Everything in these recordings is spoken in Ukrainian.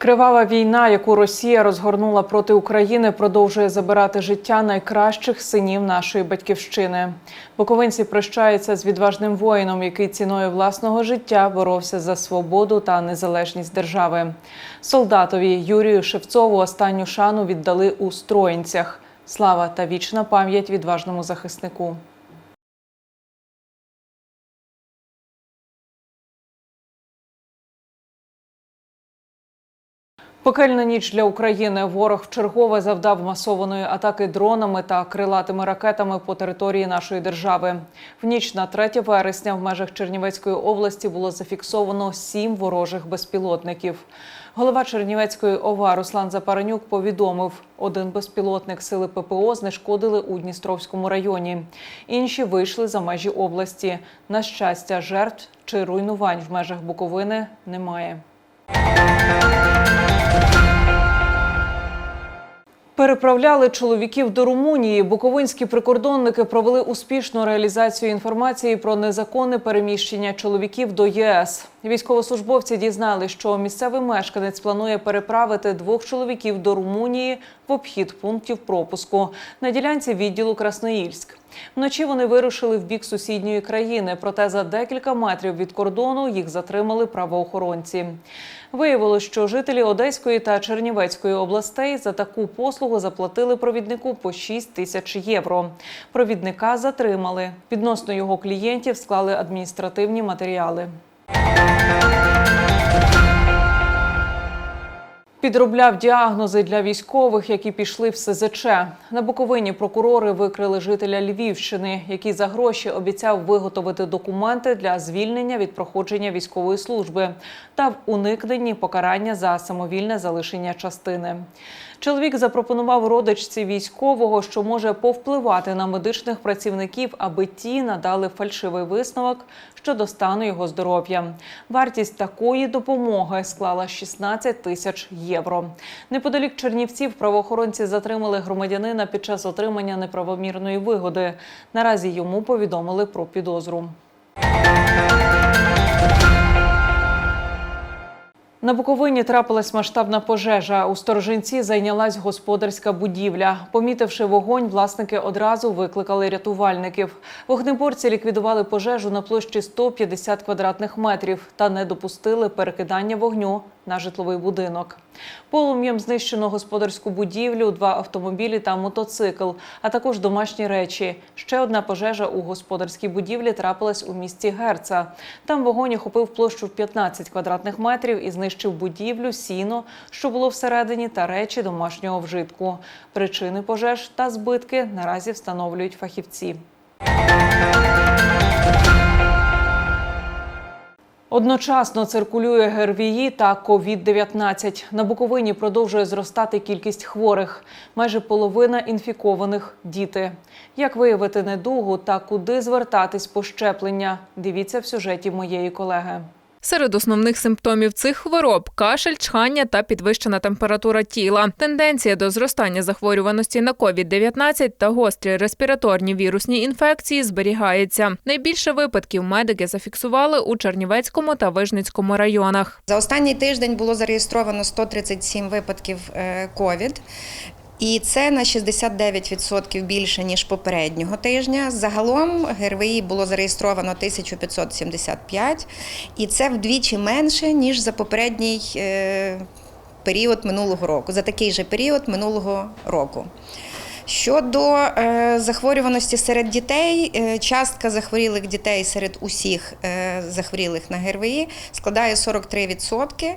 Кривава війна, яку Росія розгорнула проти України, продовжує забирати життя найкращих синів нашої батьківщини. Буковинці прощаються з відважним воїном, який ціною власного життя боровся за свободу та незалежність держави. Солдатові Юрію Шевцову останню шану віддали у Строїнцях. Слава та вічна пам'ять відважному захиснику. Пекельна ніч для України. Ворог вчергове завдав масованої атаки дронами та крилатими ракетами по території нашої держави. В ніч на 3 вересня в межах Чернівецької області було зафіксовано сім ворожих безпілотників. Голова Чернівецької ОВА Руслан Запаранюк повідомив, один безпілотник сили ППО знешкодили у Дністровському районі. Інші вийшли за межі області. На щастя, жертв чи руйнувань в межах Буковини немає. Переправляли чоловіків до Румунії. Буковинські прикордонники провели успішну реалізацію інформації про незаконне переміщення чоловіків до ЄС. Військовослужбовці дізнали, що місцевий мешканець планує переправити двох чоловіків до Румунії в обхід пунктів пропуску на ділянці відділу Красноїльськ. Вночі вони вирушили в бік сусідньої країни, проте за декілька метрів від кордону їх затримали правоохоронці. Виявилось, що жителі Одеської та Чернівецької областей за таку послугу заплатили провіднику по 6 тисяч євро. Провідника затримали. Відносно його клієнтів склали адміністративні матеріали. Підробляв діагнози для військових, які пішли в СЗЧ. На Буковині прокурори викрили жителя Львівщини, який за гроші обіцяв виготовити документи для звільнення від проходження військової служби та в уникненні покарання за самовільне залишення частини. Чоловік запропонував родичці військового, що може повпливати на медичних працівників, аби ті надали фальшивий висновок щодо стану його здоров'я. Вартість такої допомоги склала 16 тисяч євро. Неподалік Чернівців правоохоронці затримали громадянина під час отримання неправомірної вигоди. Наразі йому повідомили про підозру. На Буковині трапилась масштабна пожежа. У сторожинці зайнялась господарська будівля. Помітивши вогонь, власники одразу викликали рятувальників. Вогнеборці ліквідували пожежу на площі 150 квадратних метрів та не допустили перекидання вогню на житловий будинок. Полум'ям знищено господарську будівлю, два автомобілі та мотоцикл, а також домашні речі. Ще одна пожежа у господарській будівлі трапилась у місті Герца. Там вогонь охопив площу в 15 квадратних метрів і знищив будівлю, сіно, що було всередині, та речі домашнього вжитку. Причини пожеж та збитки наразі встановлюють фахівці. Одночасно циркулює ГРВІ та COVID-19. На Буковині продовжує зростати кількість хворих. Майже половина інфікованих – діти. Як виявити недугу та куди звертатись по щеплення? Дивіться в сюжеті моєї колеги. Серед основних симптомів цих хвороб кашель, чхання та підвищена температура тіла. Тенденція до зростання захворюваності на COVID-19 та гострі респіраторні вірусні інфекції зберігається. Найбільше випадків медики зафіксували у Чернівецькому та Вижницькому районах. За останній тиждень було зареєстровано 137 випадків е, ковід. І це на 69% більше ніж попереднього тижня. Загалом ГРВІ було зареєстровано 1575, і це вдвічі менше ніж за попередній е, період минулого року, за такий же період минулого року. Щодо е, захворюваності серед дітей, е, частка захворілих дітей серед усіх е, захворілих на ГРВІ складає 43%.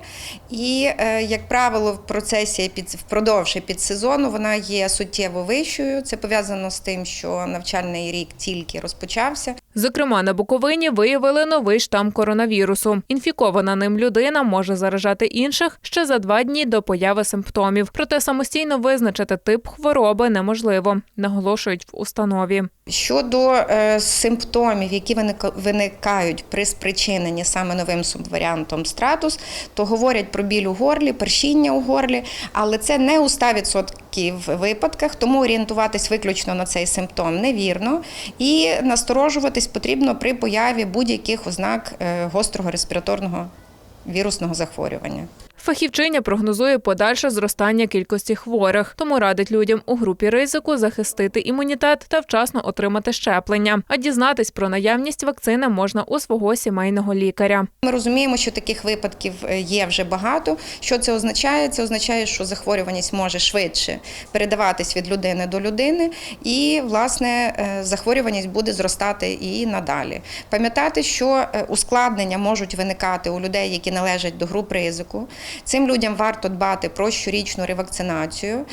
І, е, як правило, в процесі під впродовж підсезону вона є суттєво вищою. Це пов'язано з тим, що навчальний рік тільки розпочався. Зокрема, на Буковині виявили новий штам коронавірусу. Інфікована ним людина може заражати інших ще за два дні до появи симптомів. Проте самостійно визначити тип хвороби неможливо, наголошують в установі. Щодо е, симптомів, які виника- виникають при спричиненні саме новим субваріантом стратус, то говорять про біль у горлі, першіння у горлі, але це не у 100% випадках, тому орієнтуватись виключно на цей симптом невірно. І насторожуватись потрібно при появі будь-яких ознак е, гострого респіраторного вірусного захворювання. Фахівчиня прогнозує подальше зростання кількості хворих, тому радить людям у групі ризику захистити імунітет та вчасно отримати щеплення. А дізнатись про наявність вакцини можна у свого сімейного лікаря. Ми розуміємо, що таких випадків е, є вже багато. Що це означає? Це означає, що захворюваність може швидше передаватись від людини до людини, і власне е, захворюваність буде зростати і надалі. Пам'ятати, що е, ускладнення можуть виникати у людей, які належать до груп ризику. Цим людям варто дбати про щорічну ревакцинацію,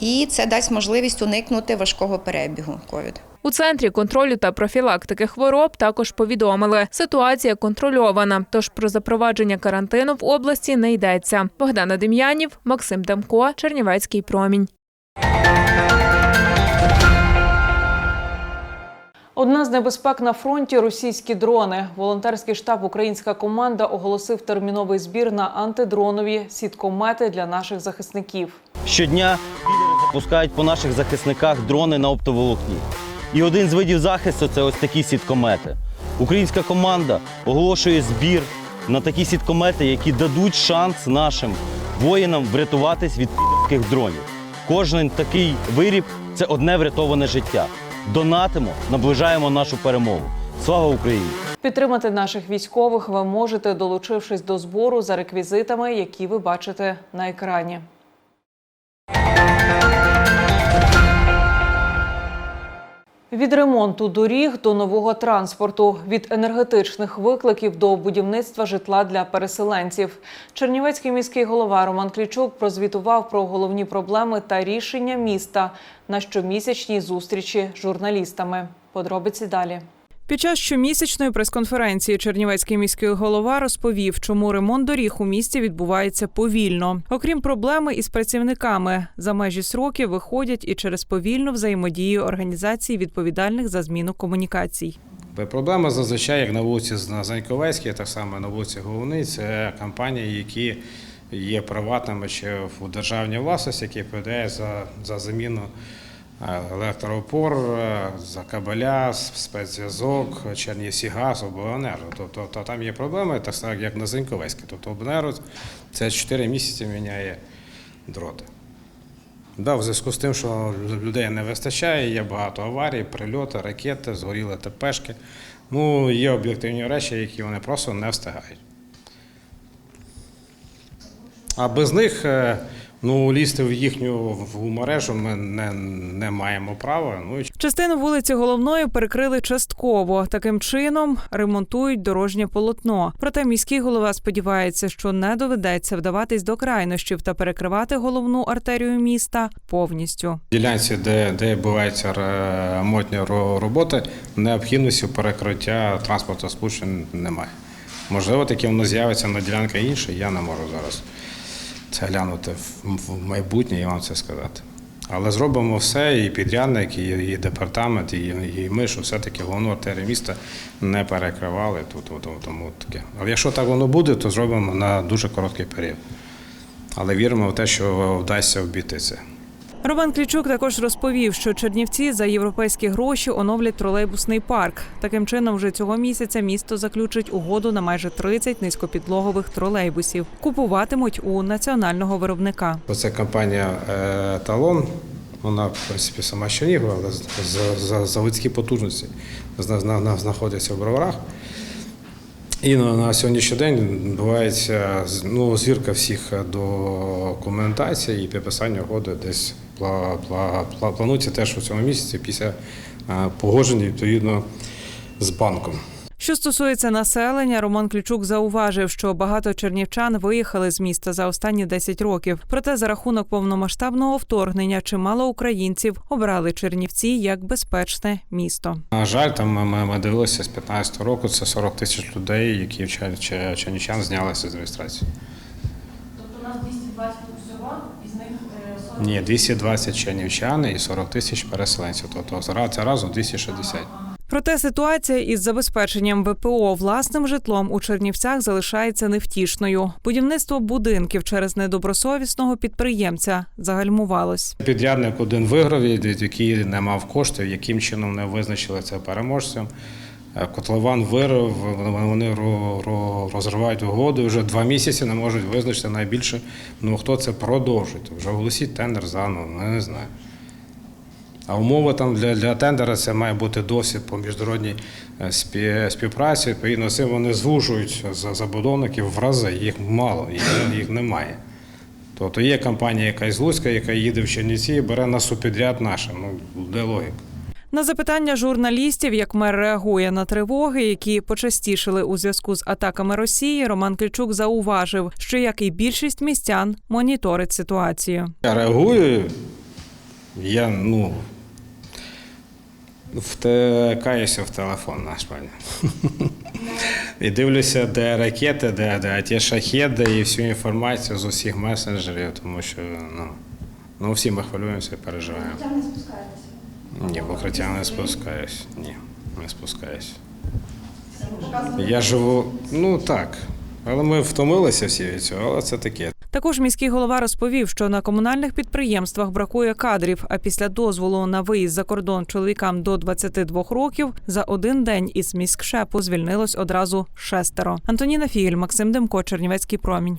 і це дасть можливість уникнути важкого перебігу ковід. У центрі контролю та профілактики хвороб також повідомили, ситуація контрольована, тож про запровадження карантину в області не йдеться. Богдана Дем'янів, Максим Демко, Чернівецький промінь. Одна з небезпек на фронті російські дрони. Волонтерський штаб Українська команда оголосив терміновий збір на антидронові сіткомети для наших захисників. Щодня запускають по наших захисниках дрони на оптоволокні. І один з видів захисту це ось такі сіткомети. Українська команда оголошує збір на такі сіткомети, які дадуть шанс нашим воїнам врятуватись від підерських дронів. Кожен такий виріб це одне врятоване життя. Донатимо, наближаємо нашу перемогу. Слава Україні! Підтримати наших військових ви можете, долучившись до збору за реквізитами, які ви бачите на екрані. Від ремонту доріг до нового транспорту, від енергетичних викликів до будівництва житла для переселенців. Чернівецький міський голова Роман Клічук прозвітував про головні проблеми та рішення міста на щомісячній зустрічі з журналістами. Подробиці далі. Під час щомісячної прес-конференції Чернівецький міський голова розповів, чому ремонт доріг у місті відбувається повільно. Окрім проблеми із працівниками, за межі сроків виходять і через повільну взаємодію організацій, відповідальних за зміну комунікацій. Проблема зазвичай, як на вулиці Заньковецькій, так само на вулиці Головний, це компанії, які є приватними чи в державній власності, які відповідають за, за заміну електроопор, е, за кабеля, спецзв'язок, Чернівсігаз, обленерго. Тобто то там є проблеми, так само як на Заньковецькій. Тобто обленерго це 4 місяці міняє дроти. Да, в зв'язку з тим, що людей не вистачає, є багато аварій, прильоти, ракети, згоріли ТПшки. Ну, є об'єктивні речі, які вони просто не встигають. А без них е, ну, лізти в їхню в мережу ми не, не маємо права. Ну, Частину вулиці головної перекрили частково. Таким чином ремонтують дорожнє полотно. Проте міський голова сподівається, що не доведеться вдаватись до крайнощів та перекривати головну артерію міста повністю. ділянці, де, де відбуваються ремонтні ро- роботи, необхідності перекриття транспорту сполучень немає. Можливо, таке воно з'явиться на ділянка інша, я не можу зараз це глянути в, майбутнє і вам це сказати. Але зробимо все, і підрядник, і, і департамент, і, і ми, що все-таки головну артерію міста не перекривали тут, От, от, тому таке. Але якщо так воно буде, то зробимо на дуже короткий період. Але віримо в те, що вдасться обійти це. Роман Клічук також розповів, що Чернівці за європейські гроші оновлять тролейбусний парк. Таким чином, вже цього місяця місто заключить угоду на майже 30 низькопідлогових тролейбусів. Купуватимуть у національного виробника. Оце компанія е, Талон. Вона, в принципі, сама Чернігова, але за, за заводські потужності зна- зна- зна- в броварах. І на, сьогоднішній день відбувається ну, звірка всіх документацій і підписання угоди десь пла, пла, пла, планується теж у цьому місяці після е, погодження відповідно з банком. Що стосується населення, Роман Ключук зауважив, що багато чернівчан виїхали з міста за останні 10 років. Проте за рахунок повномасштабного вторгнення чимало українців обрали Чернівці як безпечне місто. На жаль, там ми, ми, ми дивилися з 15 року, це 40 тисяч людей, які в Ча- Ча- Чернівчан знялися з реєстрації. Тобто у нас 220 всього, із них е, 40 Ні, 220 чернівчан і 40 тисяч переселенців. Тобто це разом 260. Проте ситуація із забезпеченням ВПО власним житлом у Чернівцях залишається невтішною. Будівництво будинків через недобросовісного підприємця загальмувалось. Підрядник один виграв, який не мав коштів, яким чином не визначили це переможцем. Е, Котлован вирив, вони ро- ро- розривають угоду. Вже два місяці не можуть визначити найбільше. Ну хто це продовжить? Вже оголосіть тендер заново, ну, не знаю. А умови там для, для тендера це має бути досвід по міжнародній е, спі- співпраці. Відповідно, цим вони звужують за забудовників в рази. Їх мало, їх, їх немає. Тобто є компанія якась з Луцька, яка їде в Чернівці і бере на субпідряд наше. Ну, де логіка? На запитання журналістів, як мер реагує на тривоги, які почастішили у зв'язку з атаками Росії, Роман Ключук зауважив, що як і більшість містян моніторить ситуацію. Я реагую. Я ну. Втикаюся в телефон наш пані. І дивлюся, де ракети, де, де ті шахеди і всю інформацію з усіх месенджерів, тому що ну, ну всі ми хвилюємося і переживаємо. Там не спускаєтеся. Ні, в укриття не спускаюсь. Ні, не спускаюсь. Я живу, ну так. Але ми втомилися всі від цього, але це таке. Також міський голова розповів, що на комунальних підприємствах бракує кадрів. А після дозволу на виїзд за кордон чоловікам до 22 років за один день із міськшепу звільнилось одразу шестеро. Антоніна Фігель, Максим Демко, Чернівецький промінь.